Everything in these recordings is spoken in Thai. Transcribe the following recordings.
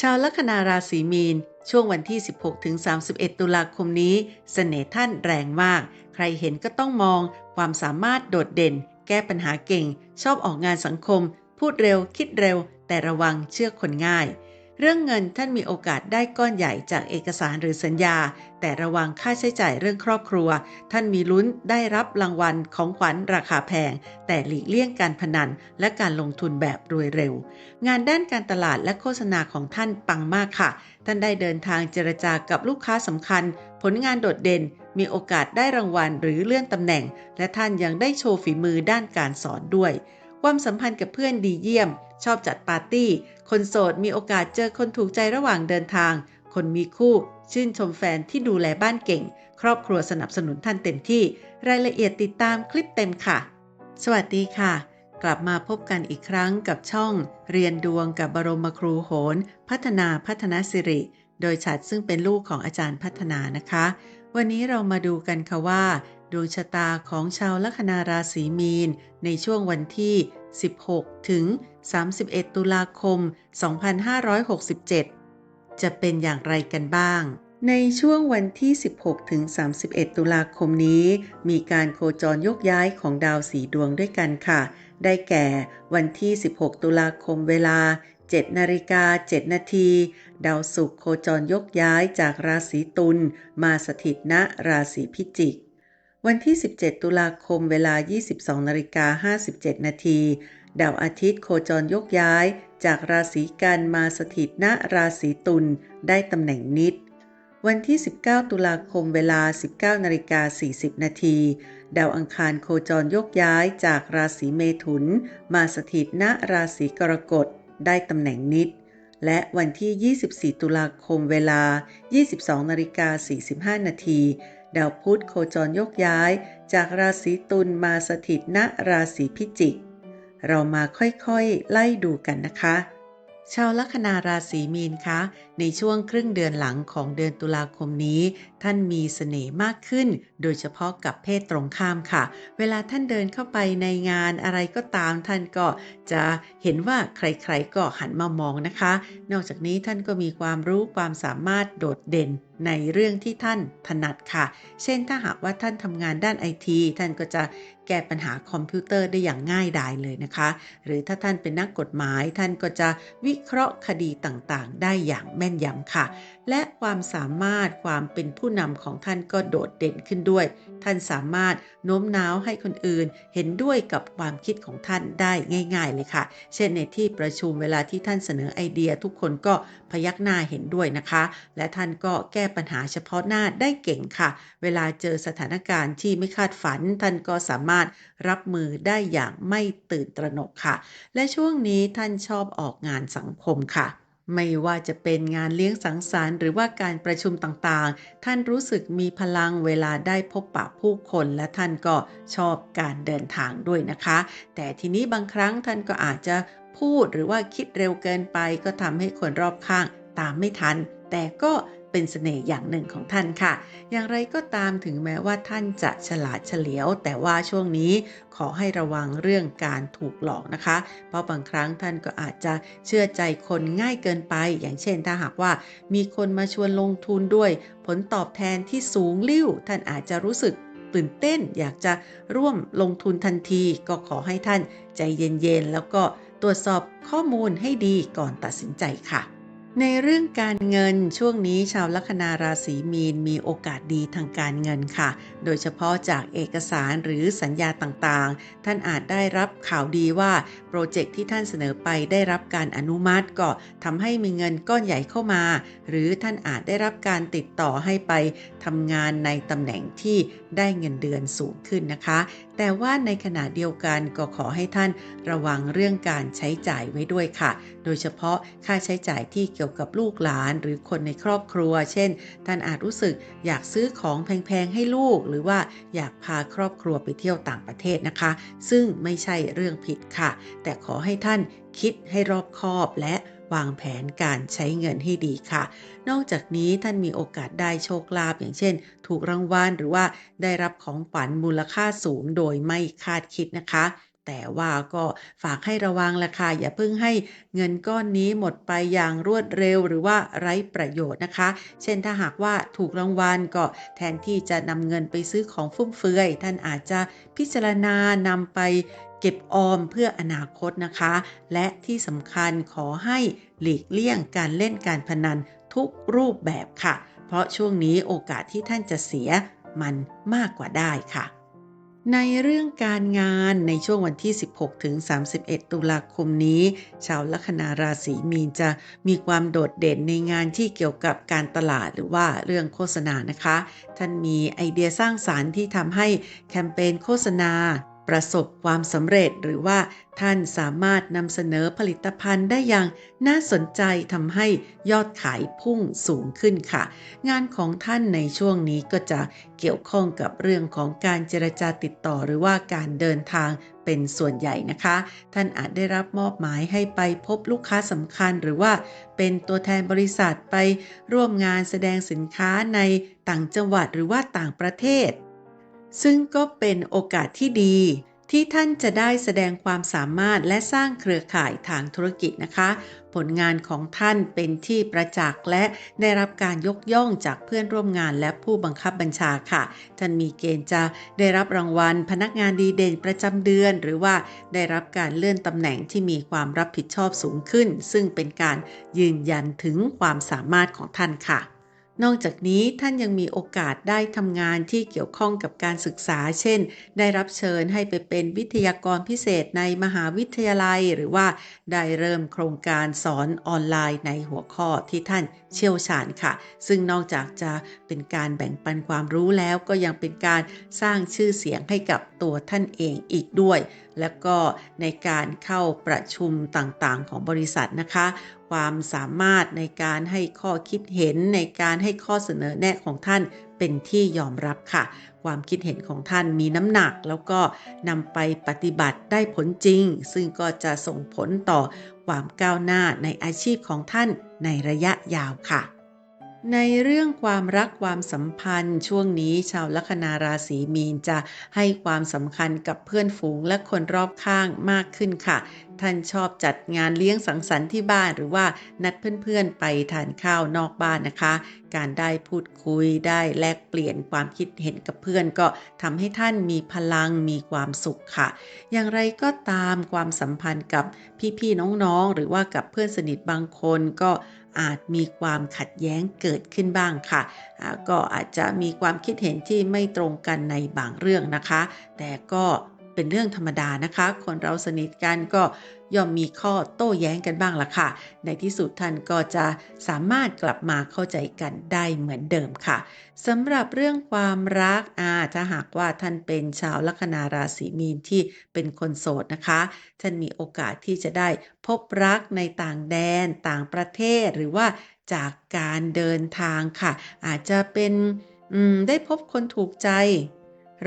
ชาวลัคนาราศีมีน ช่วงวันที่ 16ถึง31 ตุลาคมนี้ เสน่ห์ท่านแรงมาก ใครเห็นก็ต้องมอง ความสามารถโดดเด่น แก้ปัญหาเก่ง ชอบออกงานสังคม พูดเร็วคิดเร็ว แต่ระวังเชื่อคนง่าย เรื่องเงินท่านมีโอกาสได้ก้อนใหญ่จากเอกสารหรือสัญญา แต่ระวังค่าใช้จ่ายเรื่องครอบครัว ท่านมีลุ้นได้รับรางวัลของขวัญราคาแพง แต่หลีกเลี่ยงการพนัน และการลงทุนแบบรวยเร็ว งานด้านการตลาดและโฆษณาของท่านปังมากค่ะ ท่านได้เดินทางเจรจากับลูกค้าสำคัญ ผลงานโดดเด่น มีโอกาสได้รางวัลหรือเลื่อนตำแหน่ง และท่านยังได้โชว์ฝีมือด้านการสอนด้วย ความสัมพันธ์กับเพื่อนดีเยี่ยม ชอบจัดปาร์ตี้ คนโสดมีโอกาสเจอคนถูกใจระหว่างเดินทาง คนมีคู่ ชื่นชมแฟนที่ดูแลบ้านเก่ง ครอบครัวสนับสนุนท่านเต็มที่ รายละเอียดติดตามคลิปเต็มค่ะ สวัสดีค่ะ กลับมาพบกันอีกครั้งกับช่อง เรียนดวงกับบรมครูโหน พัฒนาพัฒนาสิริ โดยฉัดซึ่งเป็นลูกของอาจารย์พัฒนานะคะ วันนี้เรามาดูกันค่ะว่า ดวงชะตาของชาวลัคนาราศีมีน ในช่วงวันที่ 16 ถึง 31 ตุลาคม 2567 จะเป็นอย่างไรกันบ้าง ในช่วงวันที่ 16 ถึง 31 ตุลาคมนี้ มีการโคจรยกย้ายของดาวสีดวงด้วยกันค่ะ ได้แก่วันที่ 16 ตุลาคมเวลา7นาฬิกา7นาทีดาวศุกร์โคจรยกย้ายจากราศีตุลมาสถิตณราศีพิจิก วันที่ 17 ตุลาคมเวลา 22นาฬิกา57 นาทีดาวอาทิตย์โคจรยกย้าย จากราศีกันมาสถิตณราศีตุลได้ตำแหน่งนิด วันที่ 19 ตุลาคมเวลา 19นาฬิกา40 นาทีดาวอังคารโคจรยกย้ายจากราศีเมถุน มาสถิตณราศีกรกฎได้ตำแหน่งนิด และวันที่ 24 ตุลาคมเวลา 22นาฬิกา45 นาที ดาวพุธโคจรยกย้าย จากราศีตุลมาสถิตณราศีพิจิก เรามาค่อยๆ ไล่ดูกันนะคะ ชาวลัคนาราศีมีนคะ ในช่วงครึ่งเดือนหลังของเดือนตุลาคมนี้ ท่านมีเสน่ห์มากขึ้น โดยเฉพาะกับเพศตรงข้ามค่ะ เวลาท่านเดินเข้าไปในงานอะไรก็ตามท่านก็จะเห็นว่าใครๆก็หันมามองนะคะ นอกจากนี้ท่านก็มีความรู้ความสามารถโดดเด่นในเรื่องที่ท่านถนัดค่ะ เช่นถ้าหากว่าท่านทำงานด้านไอทีท่านก็จะแก้ปัญหาคอมพิวเตอร์ได้อย่างง่ายดายเลยนะคะ หรือถ้าท่านเป็นนักกฎหมาย ท่านก็จะวิเคราะห์คดีต่างๆ ได้อย่างแม่นยำค่ะและความสามารถความเป็นผู้นำของท่านก็โดดเด่นขึ้นด้วย ท่านสามารถโน้มน้าวให้คนอื่น เห็นด้วยกับความคิดของท่านได้ง่าย ๆ เลยค่ะ เช่นในที่ประชุมเวลาที่ท่านเสนอไอเดียทุกคนก็พยักหน้าเห็นด้วยนะคะ และท่านก็แก้ปัญหาเฉพาะหน้าได้เก่งค่ะ เวลาเจอสถานการณ์ที่ไม่คาดฝัน ท่านก็สามารถรับมือได้อย่างไม่ตื่นตระหนกค่ะ และช่วงนี้ท่านชอบออกงานสังคมค่ะ ไม่ว่าจะเป็นงานเลี้ยงสังสรรค์หรือว่าการประชุมต่างๆ ท่านรู้สึกมีพลังเวลาได้พบปะผู้คนและท่านก็ชอบการเดินทางด้วยนะคะ แต่ทีนี้บางครั้งท่านก็อาจจะพูดหรือว่าคิดเร็วเกินไปก็ทำให้คนรอบข้างตามไม่ทัน แต่ก็ เป็นเสน่ห์อย่างหนึ่งของท่านค่ะ อย่างไรก็ตามถึงแม้ว่าท่านจะฉลาดเฉลียว แต่ว่าช่วงนี้ขอให้ระวังเรื่องการถูกหลอกนะคะ เพราะบางครั้งท่านก็อาจจะเชื่อใจคนง่ายเกินไป อย่างเช่น ถ้าหากว่ามีคนมาชวนลงทุนด้วย ผลตอบแทนที่สูงลิ่ว ท่านอาจจะรู้สึกตื่นเต้น อยากจะร่วมลงทุนทันที ก็ขอให้ท่านใจเย็นๆแล้วก็ตรวจสอบข้อมูลให้ดีก่อนตัดสินใจค่ะ ในเรื่องการเงินช่วงนี้ชาวลัคนาราศีมีนมีโอกาสดีทางการเงินค่ะ โดยเฉพาะจากเอกสารหรือสัญญาต่างๆ ท่านอาจได้รับข่าวดีว่าโปรเจกต์ที่ท่านเสนอไปได้รับการอนุมัติก็ทำให้มีเงินก้อนใหญ่เข้ามา หรือท่านอาจได้รับการติดต่อให้ไปทำงานในตำแหน่งที่ได้เงินเดือนสูงขึ้นนะคะแต่ว่าในขณะเดียวกันก็ขอให้ท่านระวังเรื่องการใช้จ่ายไว้ด้วยค่ะ โดยเฉพาะค่าใช้จ่ายที่เกี่ยวกับลูกหลานหรือคนในครอบครัว เช่น ท่านอาจรู้สึกอยากซื้อของแพงๆให้ลูก หรือว่าอยากพาครอบครัวไปเที่ยวต่างประเทศนะคะ ซึ่งไม่ใช่เรื่องผิดค่ะ แต่ขอให้ท่านคิดให้รอบคอบและ วางแผนการใช้เงินให้ดีค่ะ นอกจากนี้ท่านมีโอกาสได้โชคลาภอย่างเช่น ถูกรางวัลหรือว่าได้รับของขวัญมูลค่าสูงโดยไม่คาดคิดนะคะ แต่ว่าก็ฝากให้ระวังละค่ะอย่าเพิ่งให้เงินก้อนนี้หมดไปอย่างรวดเร็วหรือว่าไร้ประโยชน์นะคะ เช่นถ้าหากว่าถูกรางวัลก็แทนที่จะนำเงินไปซื้อของฟุ่มเฟือย ท่านอาจจะพิจารณานำไป เก็บออมเพื่ออนาคตนะคะ และที่สำคัญขอให้หลีกเลี่ยงการเล่นการพนันทุกรูปแบบค่ะ เพราะช่วงนี้โอกาสที่ท่านจะเสียมันมากกว่าได้ค่ะในเรื่องการงานในช่วงวันที่ 16 ถึง 31 ตุลาคมนี้ ชาวลัคนาราศีมีนจะมีความโดดเด่นในงานที่เกี่ยวกับการตลาดหรือว่าเรื่องโฆษณานะคะ ท่านมีไอเดียสร้างสารรค์ที่ทำให้แคมเปญโฆษณา ประสบความสำเร็จหรือว่าท่านสามารถนำเสนอผลิตภัณฑ์ได้อย่างน่าสนใจทำให้ยอดขายพุ่งสูงขึ้นค่ะ งานของท่านในช่วงนี้ก็จะเกี่ยวข้องกับเรื่องของการเจรจาติดต่อหรือว่าการเดินทางเป็นส่วนใหญ่นะคะ ท่านอาจได้รับมอบหมายให้ไปพบลูกค้าสำคัญ หรือว่าเป็นตัวแทนบริษัทไปร่วมงานแสดงสินค้าในต่างจังหวัดหรือว่าต่างประเทศ ซึ่งก็เป็นโอกาสที่ดี ที่ท่านจะได้แสดงความสามารถและสร้างเครือข่ายทางธุรกิจนะคะ ผลงานของท่านเป็นที่ประจักษ์และได้รับการยกย่องจากเพื่อนร่วมงานและผู้บังคับบัญชาค่ะ ท่านมีเกณฑ์จะได้รับรางวัล พนักงานดีเด่นประจำเดือน หรือว่าได้รับการเลื่อนตำแหน่งที่มีความรับผิดชอบสูงขึ้น ซึ่งเป็นการยืนยันถึงความสามารถของท่านค่ะ นอกจากนี้ท่านยังมีโอกาสได้ทำงานที่เกี่ยวข้องกับการศึกษา เช่น ได้รับเชิญให้ไปเป็นวิทยากรพิเศษในมหาวิทยาลัย หรือว่าได้เริ่มโครงการสอนออนไลน์ในหัวข้อที่ท่านเชี่ยวชาญค่ะ ซึ่งนอกจากจะเป็นการแบ่งปันความรู้แล้วก็ยังเป็นการสร้างชื่อเสียงให้กับตัวท่านเองอีกด้วย แล้วก็ในการเข้าประชุมต่างๆ ของบริษัทนะคะ ความสามารถในการให้ข้อคิดเห็นในการให้ข้อเสนอแนะของท่านเป็นที่ยอมรับค่ะ ความคิดเห็นของท่านมีน้ำหนัก แล้วก็นำไปปฏิบัติได้ผลจริง ซึ่งก็จะส่งผลต่อความก้าวหน้าในอาชีพของท่านในระยะยาวค่ะ ในเรื่องความรักความสัมพันธ์ ช่วงนี้ชาวลัคนาราศีมีนจะให้ความสำคัญกับเพื่อนฝูงและคนรอบข้างมากขึ้นค่ะ ท่านชอบจัดงานเลี้ยงสังสรรค์ที่บ้านหรือว่านัดเพื่อนๆไปทานข้าวนอกบ้านนะคะ การได้พูดคุยได้แลกเปลี่ยนความคิดเห็นกับเพื่อนก็ทำให้ท่านมีพลังมีความสุขค่ะ อย่างไรก็ตามความสัมพันธ์กับพี่ๆน้องๆ หรือว่ากับเพื่อนสนิทบางคนก็ อาจมีความขัดแย้งเกิดขึ้นบ้างค่ะ ก็อาจจะมีความคิดเห็นที่ไม่ตรงกันในบางเรื่องนะคะ แต่ก็เป็นเรื่องธรรมดานะคะ คนเราสนิทกันก็ ย่อมมีข้อโต้แย้งกันบ้างละค่ะ ในที่สุดท่านก็จะสามารถกลับมาเข้าใจกันได้เหมือนเดิมค่ะสำหรับเรื่องความรักอ่าถ้าหากว่าท่านเป็นชาวลัคนาราศีมีนที่เป็นคนโสดนะคะ ท่านมีโอกาสที่จะได้พบรักในต่างแดนต่างประเทศหรือว่าจากการเดินทางค่ะ อาจจะเป็นอืมได้พบคนถูกใจ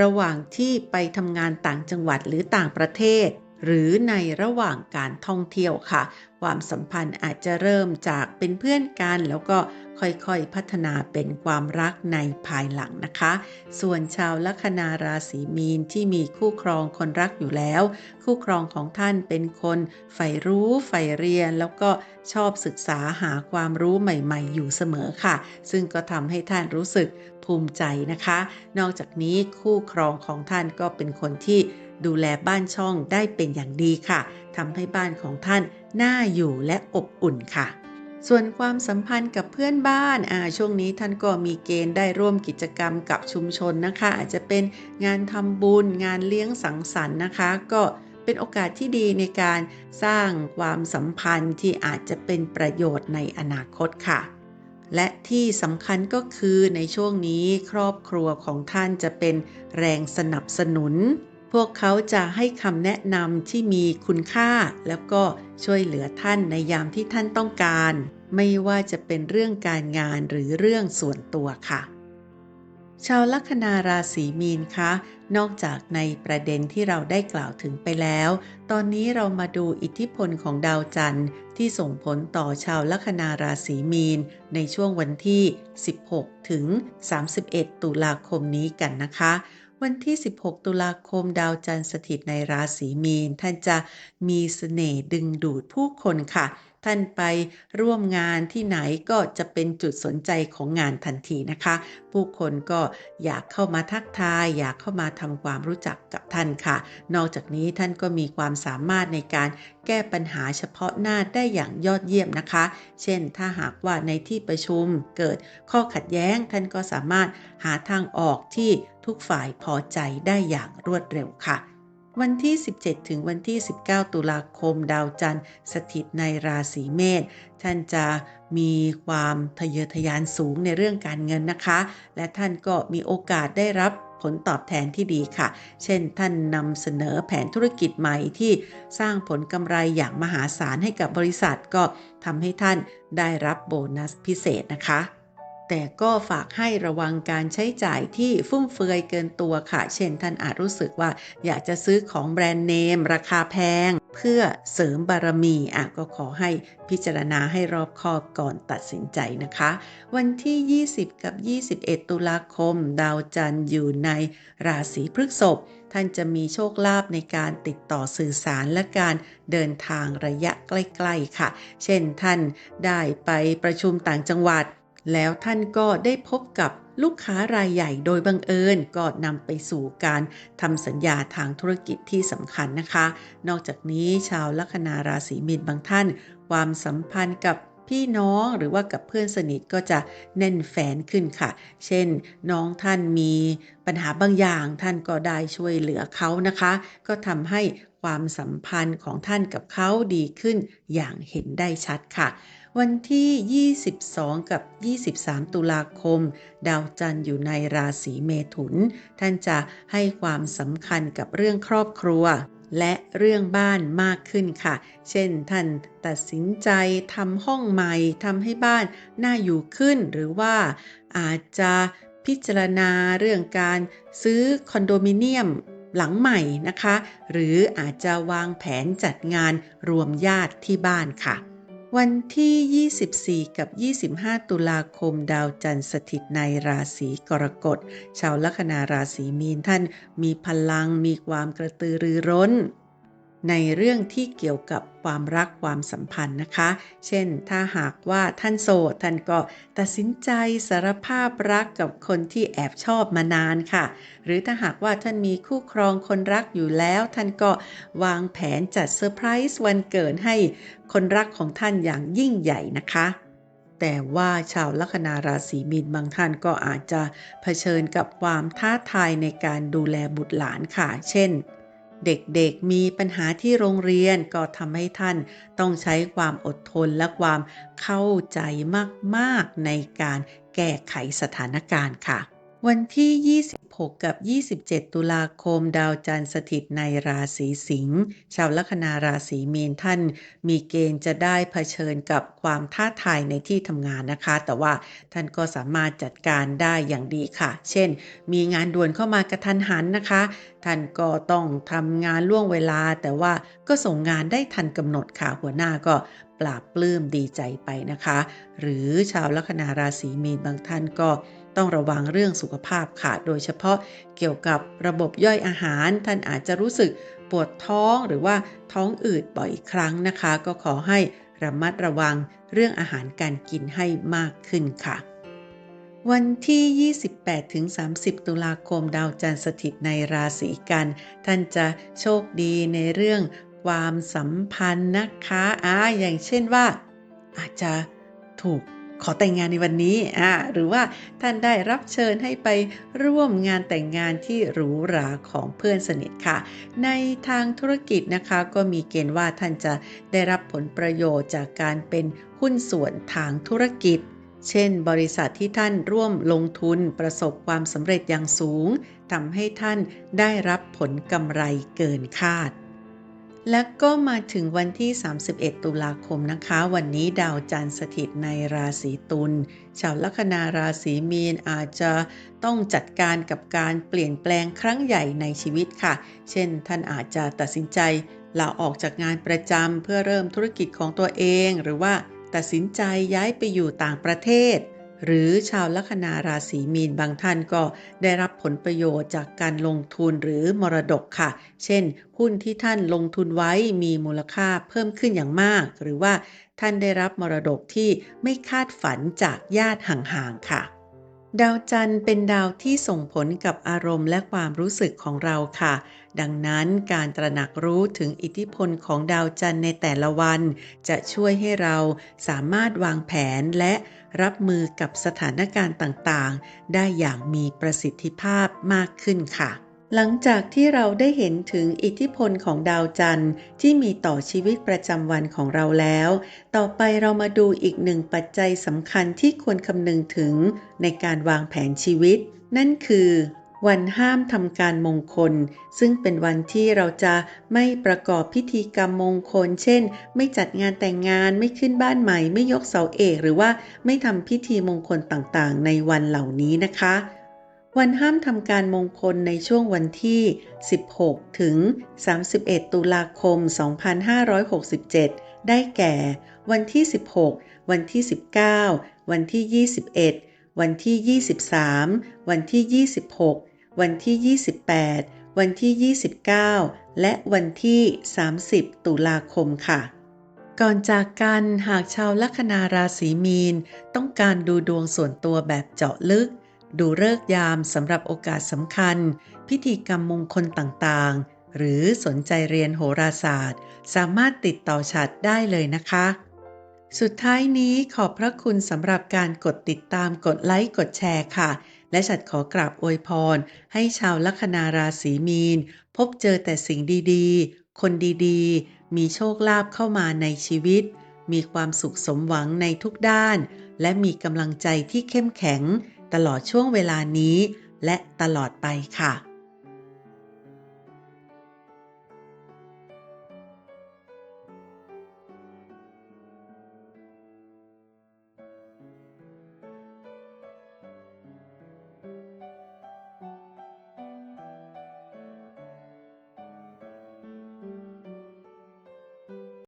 ระหว่างที่ไปทำงานต่างจังหวัดหรือต่างประเทศ หรือในระหว่างการท่องเที่ยวค่ะ ความสัมพันธ์อาจจะเริ่มจากเป็นเพื่อนกัน แล้วก็ค่อยๆพัฒนาเป็นความรักในภายหลังนะคะ ส่วนชาวลัคนาราศีมีนที่มีคู่ครองคนรักอยู่แล้ว คู่ครองของท่านเป็นคนใฝ่รู้ใฝ่เรียน แล้วก็ชอบศึกษาหาความรู้ใหม่ ๆ อยู่เสมอค่ะ ซึ่งก็ทำให้ท่านรู้สึกภูมิใจนะคะ นอกจากนี้คู่ครองของท่านก็เป็นคนที่ ดูแลบ้านช่องได้เป็นอย่างดีค่ะทำให้บ้านของท่านน่าอยู่และอบอุ่นค่ะ ส่วนความสัมพันธ์กับเพื่อนบ้านอ่าช่วงนี้ท่านก็มีเกณฑ์ได้ร่วมกิจกรรมกับชุมชนนะคะ อาจจะเป็นงานทำบุญ งานเลี้ยงสังสรรค์นะคะ ก็เป็นโอกาสที่ดีในการสร้างความสัมพันธ์ที่อาจจะเป็นประโยชน์ในอนาคตค่ะ และที่สำคัญก็คือในช่วงนี้ครอบครัวของท่านจะเป็นแรงสนับสนุน วกเขาจะให้คำแนะนำที่มีคุณค่า แล้วก็ช่วยเหลือท่านในยามที่ท่านต้องการ ไม่ว่าจะเป็นเรื่องการงานหรือเรื่องส่วนตัวค่ะ ชาวลัคนาราศีมีนคะ นอกจากในประเด็นที่เราได้กล่าวถึงไปแล้ว ตอนนี้เรามาดูอิทธิพลของดาวจันทร์ที่ส่งผลต่อชาวลัคนาราศีมีน ในช่วงวันที่ 16 ถึง 31 ตุลาคมนี้กันนะคะ วันที่ 16 ตุลาคมดาวจันทร์สถิตในราศีมีน ท่านจะมีเสน่ห์ดึงดูดผู้คนค่ะ ท่านไปร่วมงานที่ไหนก็จะเป็นจุดสนใจของงานทันทีนะคะ ผู้คนก็อยากเข้ามาทักทาย อยากเข้ามาทำความรู้จักกับท่านค่ะ นอกจากนี้ท่านก็มีความสามารถในการแก้ปัญหาเฉพาะหน้าได้อย่างยอดเยี่ยมนะคะ เช่น ถ้าหากว่าในที่ประชุมเกิดข้อขัดแย้งท่านก็สามารถหาทางออกที่ ทุกฝ่ายพอใจได้อย่างรวดเร็วค่ะ วันที่ 17 ถึงวันที่ 19 ตุลาคมดาวจันทร์ สถิตในราศีเมษท่านจะมีความทะเยอทะยานสูงในเรื่องการเงินนะคะ และท่านก็มีโอกาสได้รับผลตอบแทนที่ดีค่ะ เช่น ท่านนำเสนอแผนธุรกิจใหม่ที่สร้างผลกำไรอย่างมหาศาลให้กับบริษัทก็ทำให้ท่านได้รับโบนัสพิเศษนะคะ แต่ก็ฝากให้ระวังการใช้จ่ายที่ฟุ่มเฟือยเกินตัวค่ะ เช่นท่านอาจรู้สึกว่าอยากจะซื้อของแบรนด์เนม ราคาแพง เพื่อเสริมบารมีอะก็ขอให้พิจารณาให้รอบคอบก่อนตัดสินใจนะคะ วันที่ 20 กับ 21 ตุลาคม ดาวจันทร์อยู่ในราศีพฤษภท่านจะมีโชคลาภในการติดต่อสื่อสารและการเดินทางระยะใกล้ ๆ ค่ะ เช่นท่านได้ไปประชุมต่างจังหวัด แล้วท่านก็ได้พบกับลูกค้ารายใหญ่โดยบังเอิญก็นำไปสู่การทำสัญญาทางธุรกิจที่สำคัญนะคะ นอกจากนี้ชาวลัคนาราศีมีนบางท่าน ความสัมพันธ์กับพี่น้องหรือว่ากับเพื่อนสนิทก็จะแน่นแฟนขึ้นค่ะ เช่น น้องท่านมีปัญหาบางอย่างท่านก็ได้ช่วยเหลือเขานะคะ ก็ทำให้ความสัมพันธ์ของท่านกับเขาดีขึ้นอย่างเห็นได้ชัดค่ะ วันที่ 22 กับ 23 ตุลาคม ดาวจันทร์อยู่ในราศีเมถุน ท่านจะให้ความสำคัญกับเรื่องครอบครัว และเรื่องบ้านมากขึ้นค่ะ เช่นท่านตัดสินใจทำห้องใหม่ทำให้บ้านน่าอยู่ขึ้น หรือว่าอาจจะพิจารณาเรื่องการซื้อคอนโดมิเนียมหลังใหม่นะคะ หรืออาจจะวางแผนจัดงานรวมญาติที่บ้านค่ะ วันที่ 24 กับ 25 ตุลาคมดาวจันทร์สถิตในราศีกรกฎ ชาวลัคนาราศีมีนท่านมีพลังมีความกระตือรือร้น ในเรื่องที่เกี่ยวกับความรักความสัมพันธ์นะคะ เช่น ถ้าหากว่าท่านโสดท่านก็ตัดสินใจสารภาพรักกับคนที่แอบชอบมานานค่ะ หรือถ้าหากว่าท่านมีคู่ครองคนรักอยู่แล้ว ท่านก็วางแผนจัดเซอร์ไพรส์วันเกิดให้คนรักของท่านอย่างยิ่งใหญ่นะคะแต่ว่าชาวลัคนาราศีมีนบางท่านก็อาจจะเผชิญกับความท้าทายในการดูแลบุตรหลานค่ะ เช่น เด็กๆมีปัญหาที่โรงเรียนก็ทำให้ท่านต้องใช้ความอดทนและความเข้าใจมากๆในการแก้ไขสถานการณ์ค่ะ วันที่ 26 กับ 27 ตุลาคม ดาวจันทร์สถิตในราศีสิงห์ชาวลัคนาราศีมีนท่าน มีเกณฑ์จะได้เผชิญกับความท้าทายในที่ทำงานนะคะ แต่ว่าท่านก็สามารถจัดการได้อย่างดีค่ะ เช่น มีงานด่วนเข้ามากระทันหันนะคะ ท่านก็ต้องทำงานล่วงเวลา แต่ว่าก็ส่งงานได้ทันกำหนดค่ะหัวหน้าก็ปราบปลื้มดีใจไปนะคะ หรือชาวลัคนาราศีมีนบางท่านก็ ต้องระวังเรื่องสุขภาพค่ะ โดยเฉพาะเกี่ยวกับระบบย่อยอาหาร ท่านอาจจะรู้สึกปวดท้องหรือว่าท้องอืดบ่อยครั้งนะคะ ก็ขอให้ระมัดระวังเรื่องอาหารการกินให้มากขึ้นค่ะ วันที่ 28-30 ตุลาคมดาวจันทร์สถิตในราศีกัน ท่านจะโชคดีในเรื่องความสัมพันธ์นะคะอ่าอย่างเช่นว่า อาจจะถูก ขอแต่งงานในวันนี้อ่าหรือว่าท่านได้รับเชิญให้ไปร่วมงานแต่งงานที่หรูหราของเพื่อนสนิทค่ะ ในทางธุรกิจนะคะก็มีเกณฑ์ว่าท่านจะได้รับผลประโยชน์จากการเป็นหุ้นส่วนทางธุรกิจ เช่น บริษัทที่ท่านร่วมลงทุนประสบความสำเร็จอย่างสูงทำให้ท่านได้รับผลกำไรเกินคาด และก็มาถึงวันที่ 31 ตุลาคมนะคะ วันนี้ดาวจันทร์สถิตในราศีตุล ชาวลัคนาราศีมีนอาจจะต้องจัดการกับการเปลี่ยนแปลงครั้งใหญ่ในชีวิตค่ะ เช่น ท่านอาจจะตัดสินใจลาออกจากงานประจำเพื่อเริ่มธุรกิจของตัวเอง หรือว่าตัดสินใจย้ายไปอยู่ต่างประเทศ หรือชาวลัคนาราศีมีนบางท่านก็ได้รับผลประโยชน์จากการลงทุนหรือมรดกค่ะ เช่น หุ้นที่ท่านลงทุนไว้มีมูลค่าเพิ่มขึ้นอย่างมาก หรือว่าท่านได้รับมรดกที่ไม่คาดฝันจากญาติห่างๆค่ะ ดาวจันทร์เป็นดาวที่ส่งผลกับอารมณ์และความรู้สึกของเราค่ะ ดังนั้นการตระหนักรู้ถึงอิทธิพลของดาวจันทร์ในแต่ละวัน จะช่วยให้เราสามารถวางแผนและ รับมือกับสถานการณ์ต่างๆ ได้อย่างมีประสิทธิภาพมากขึ้นค่ะ หลังจากที่เราได้เห็นถึงอิทธิพลของดาวจันทร์ที่มีต่อชีวิตประจำวันของเราแล้ว ต่อไปเรามาดูอีกหนึ่งปัจจัยสำคัญที่ควรคำนึงถึงในการวางแผนชีวิต นั่นคือ วันห้ามทำการมงคล ซึ่งเป็นวันที่เราจะไม่ประกอบพิธีกรรมมงคล เช่น ไม่จัดงานแต่งงานไม่ขึ้นบ้านใหม่ ไม่ยกเสาเอกหรือว่าไม่ทำพิธีมงคลต่างๆ ในวันเหล่านี้นะคะ วันห้ามทำการมงคลในช่วงวันที่ 16 ถึง 31 ตุลาคม 2567 ได้แก่ วันที่ 16 วันที่ 19 วันที่ 21วันที่ 23 วันที่ 26 วันที่ 28 วันที่ 29 และวันที่ 30 ตุลาคมค่ะ ก่อนจากกันหากชาวลัคนาราศีมีน ต้องการดูดวงส่วนตัวแบบเจาะลึก ดูเลิกยามสำหรับโอกาสสำคัญ พิธีกรรมมงคลต่างๆ หรือสนใจเรียนโหราศาสตร์ สามารถติดต่อฉัดได้เลยนะคะสุดท้ายนี้ขอบพระคุณสำหรับการกดติดตามกดไลค์กดแชร์ค่ะ และฉัดขอกราบอวยพร ให้ชาวลัคนาราศีมีน พบเจอแต่สิ่งดีๆ คนดีๆ มีโชคลาภเข้ามาในชีวิต มีความสุขสมหวังในทุกด้าน และมีกำลังใจที่เข้มแข็ง ตลอดช่วงเวลานี้ และตลอดไปค่ะ